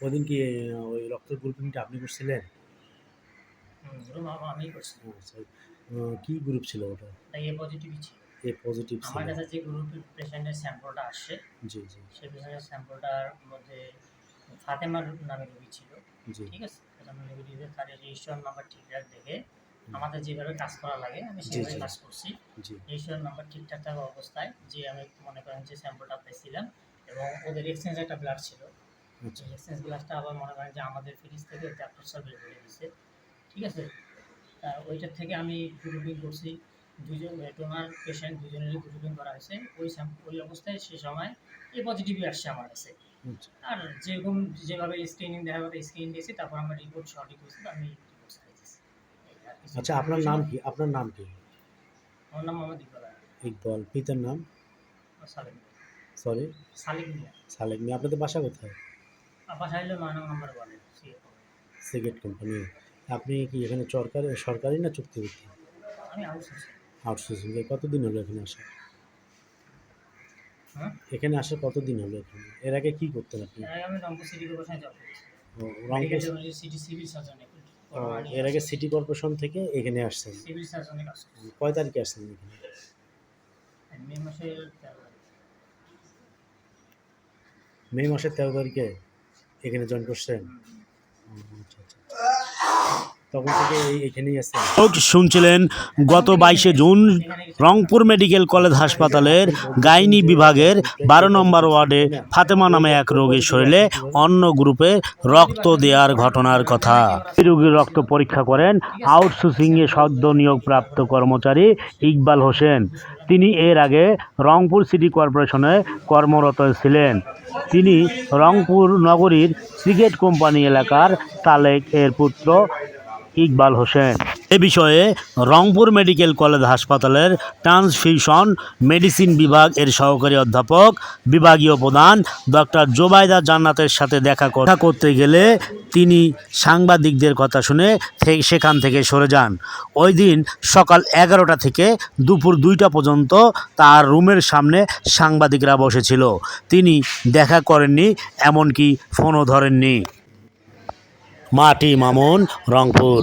ওদিন কি ওই রক্তের গ্রুপিংটা আপনি করছিলেন? আমি করছি। আচ্ছা। কি গ্রুপ ছিল ওটা? এ পজিটিভই ছিল। এ পজিটিভ ছিল। আমার কাছে যে গ্রুপ পেশেন্টের স্যাম্পলটা আসছে জি জি। সেই পেশেন্টের স্যাম্পলটার মধ্যে ফাতেমার নামে রোগী ছিল জি। ঠিক আছে? ফাতেমার রোগীতে তার রেজিস্ট্রেশন নাম্বার ঠিকঠাক দেখে আমাদের যেভাবে কাজ করা লাগে আমি সেভাবে কাজ করছি। জি। রেজিস্ট্রেশন নাম্বার ঠিকঠাক থাকা অবস্থায় যে আমি মনে করেন যে স্যাম্পলটা পেয়েছিলাম এবং ওদের এক্সচেঞ্জ একটা ব্লাড ছিল এক্সচেঞ্জ ব্লাডটা আবার মনে করেন যে আমাদের ফ্রিজ থেকে ডাক্তার সাহেব বের করে দিয়েছে ঠিক আছে? তা ওইটার থেকে আমি গ্রুপিং করছি। দুজন ডোনার পেশেন্ট দুজনেরই গ্রুপিং করা হয়েছে। ওই ওই অবস্থায় সে সময় এ পজিটিভই আসছে আমার কাছে। আচ্ছা। আর যেরকম যেভাবে স্ক্রিনিং দেখা কথা স্ক্রিন দিয়েছি তারপর আমার রিপোর্ট সঠিক হয়েছিল আমি আচ্ছা আপনার নাম কি? আপনার নাম কি? আমার নাম মোহাম্মদ ইকবাল ইকবাল পিতার নাম? সালিম সরি সালিম মিয়া। সালেক মিয়া আপনাদের বাসা কোথায়? বলে সিগারেট কোম্পানি। আপনি কি এখানে সরকারি সরকারি না চুক্তিভিত্তিক? আমি আউটসোর্সিং আউটসোর্সিং কতদিন হলো এখানে আসা? হ্যাঁ? এখানে আসা কতদিন হলো এখানে? এর আগে কি করতেন আপনি? আমি রংপুর সিটি কর্পোরেশনে জব রংপুর সিটি সিভিল সার্জনে এর আগে সিটি কর্পোরেশন থেকে এখানে আসছেন? সিভিল সার্জনে কাজ কয় তারিখে আসছেন এখানে? মে মাসের মে মাসের তেরো তারিখে? এখানে জয়েন করছেন? আচ্ছা আচ্ছা। শুনছিলেন, গত বাইশে জুন রংপুর মেডিকেল কলেজ হাসপাতালের গাইনি বিভাগের বারো নম্বর ওয়ার্ডে ফাতেমা নামে এক রোগীর শরীরে অন্য গ্রুপে রক্ত দেওয়ার ঘটনার কথা। রোগীর রক্ত পরীক্ষা করেন আউটসোর্সিংয়ে সদ্য নিয়োগপ্রাপ্ত কর্মচারী ইকবাল হোসেন। তিনি এর আগে রংপুর সিটি কর্পোরেশনে কর্মরত ছিলেন। তিনি রংপুর নগরীর সিগেট কোম্পানি এলাকার তালেক এর পুত্র ইকবাল হোসেন। এ বিষয়ে রংপুর মেডিকেল কলেজ হাসপাতালের ট্রান্সফিউশন মেডিসিন বিভাগ এর সহকারী অধ্যাপক, বিভাগীয় প্রধান ডক্টর জোবাইদা জান্নাতের সাথে দেখা কথা করতে গেলে তিনি সাংবাদিকদের কথা শুনে সেখান থেকে সরে যান। ওই দিন সকাল এগারোটা থেকে দুপুর দুইটা পর্যন্ত তার রুমের সামনে সাংবাদিকরা বসেছিল। তিনি দেখা করেননি, এমনকি ফোনও ধরেননি। মাটি মামুন রংপুর।